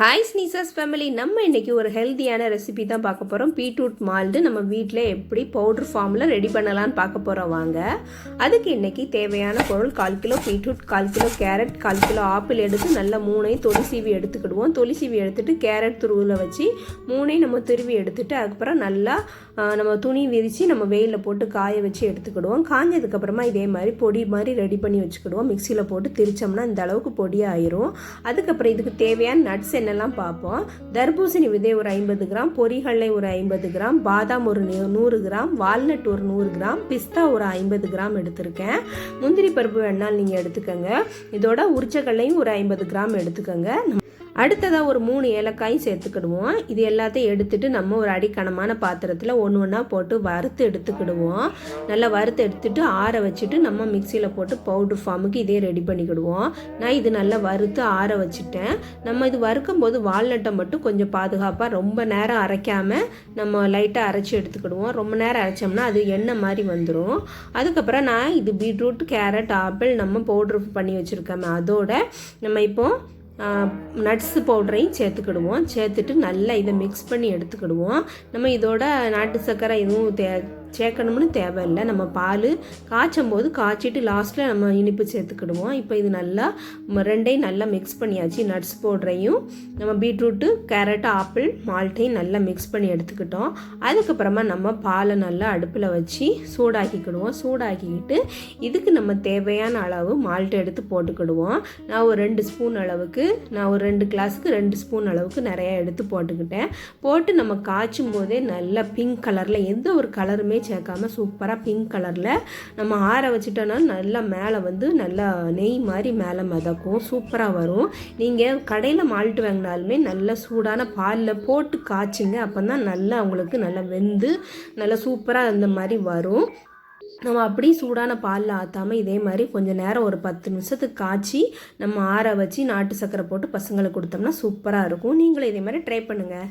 Hi sneezes family நம்ம இன்றைக்கி ஒரு ஹெல்த்தியான ரெசிபி தான் பார்க்க போகிறோம் பீட்ரூட் மால்டு நம்ம வீட்டில் எப்படி பவுடர் ஃபார்மில் ரெடி பண்ணலான்னு பார்க்க போகிறோம் வாங்க. அதுக்கு இன்றைக்கி தேவையான பொருள் கால் கிலோ பீட்ரூட் கால் கிலோ கேரட் கால் கிலோ ஆப்பிள் எடுத்து நல்லா மூணையும் தொலி சீவி எடுத்துக்கிடுவோம். தொலி சீவி எடுத்துட்டு கேரட் துருவில் வச்சு மூணையும் நம்ம திருவி எடுத்துகிட்டு அதுக்கப்புறம் நல்லா நம்ம துணி விரித்து நம்ம வெயிலில் போட்டு காய வச்சு எடுத்துக்கிடுவோம். காஞ்சதுக்கப்புறமா இதே மாதிரி பொடி மாதிரி ரெடி பண்ணி வச்சுக்கிடுவோம். மிக்சியில் போட்டு திரிச்சோம்னா இந்த அளவுக்கு பொடியாயிரும் அதுக்கப்புறம் இதுக்கு தேவையான நட்ஸ் என்னெல்லாம் பார்ப்போம். தர்பூசணி விதை ஒரு ஐம்பது கிராம் பொரிகடலை ஒரு ஐம்பது கிராம் பாதாம் ஒரு நூ- நூறு கிராம் வால்நட் ஒரு நூறு கிராம் பிஸ்தா ஒரு ஐம்பது கிராம் எடுத்திருக்கேன். முந்திரி பருப்பு வேணாலும் நீங்கள் எடுத்துக்கோங்க. இதோட உரிச்சக்கடலையும் ஒரு ஐம்பது கிராம் எடுத்துக்கோங்க. அடுத்ததாக ஒரு மூணு ஏலக்காயும் சேர்த்துக்கிடுவோம். இது எல்லாத்தையும் எடுத்துட்டு நம்ம ஒரு அடிக்கனமான பாத்திரத்தில் ஒன்று ஒன்றா போட்டு வறுத்து எடுத்துக்கிடுவோம். நல்லா வறுத்து எடுத்துட்டு ஆற வச்சுட்டு நம்ம மிக்சியில் போட்டு பவுடர் ஃபார்முக்கு இதே ரெடி பண்ணிக்கிடுவோம். நான் இது நல்லா வறுத்து ஆற வச்சுட்டேன். நம்ம இது வறுக்கும் போது வால்நட்டை மட்டும் கொஞ்சம் பாதுகாப்பாக ரொம்ப நேரம் அரைக்காமல் நம்ம லைட்டாக அரைச்சி எடுத்துக்கிடுவோம். ரொம்ப நேரம் அரைச்சோம்னா அது எண்ணெய் மாதிரி வந்துடும் அதுக்கப்புறம் நான் இது பீட்ரூட் கேரட் ஆப்பிள் நம்ம பவுட்ரு பண்ணி வச்சுருக்கோமே அதோட நம்ம இப்போது நட்ஸ் பவுடரையும் சேர்த்துக்கிடுவோம். சேர்த்துட்டு நல்லா இதை மிக்ஸ் பண்ணி எடுத்துக்கிடுவோம். நம்ம இதோட நாட்டு சர்க்கரை எதுவும் தே சேர்க்கணும்னு தேவையில்லை. நம்ம பால் காய்ச்சும் போது காய்ச்சிட்டு லாஸ்ட்டில் நம்ம இனிப்பு சேர்த்துக்கிடுவோம். இப்போ இது நல்லா ம- ரெண்டையும் நல்லா மிக்ஸ் பண்ணியாச்சு. நட்ஸ் பவுடரையும் நம்ம பீட்ரூட்டு கேரட் ஆப்பிள் மால்ட்டையும் நல்லா மிக்ஸ் பண்ணி எடுத்துக்கிட்டோம். அதுக்கப்புறமா நம்ம பாலை நல்லா அடுப்பில் வச்சு சூடாக்கிக்கிடுவோம். சூடாக்கிக்கிட்டு இதுக்கு நம்ம தேவையான அளவு மால்ட் எடுத்து போட்டுக்கிடுவோம். நான் ஒரு ரெண்டு ஸ்பூன் அளவுக்கு நான் ஒரு ரெண்டு கிளாஸுக்கு ரெண்டு ஸ்பூன் அளவுக்கு நிறையா எடுத்து போட்டுக்கிட்டேன். போட்டு நம்ம காய்ச்சும் போதே நல்லா பிங்க் கலரில் எந்த ஒரு கலருமே சேர்க்காம சூப்பராக பிங்க் கலரில் நம்ம ஆற வச்சுட்டோன்னா நல்லா மேலே வந்து நல்லா நெய் மாதிரி மேலே மிதக்கும் சூப்பராக வரும். நீங்கள் கடையில் மால்ட்டு வாங்கினாலுமே நல்லா சூடான பாலில் போட்டு காய்ச்சுங்க அப்போ தான் நல்லா உங்களுக்கு நல்லா வெந்து நல்லா சூப்பராக அந்த மாதிரி வரும். நம்ம அப்படியே சூடான பாலில் ஆற்றாமல் இதே மாதிரி கொஞ்சம் நேரம் ஒரு பத்து நிமிஷத்துக்கு காய்ச்சி நம்ம ஆற வச்சு நாட்டு சக்கரை போட்டு பசங்களுக்கு கொடுத்தோம்னா சூப்பராக இருக்கும். நீங்களும் இதே மாதிரி ட்ரை பண்ணுங்கள்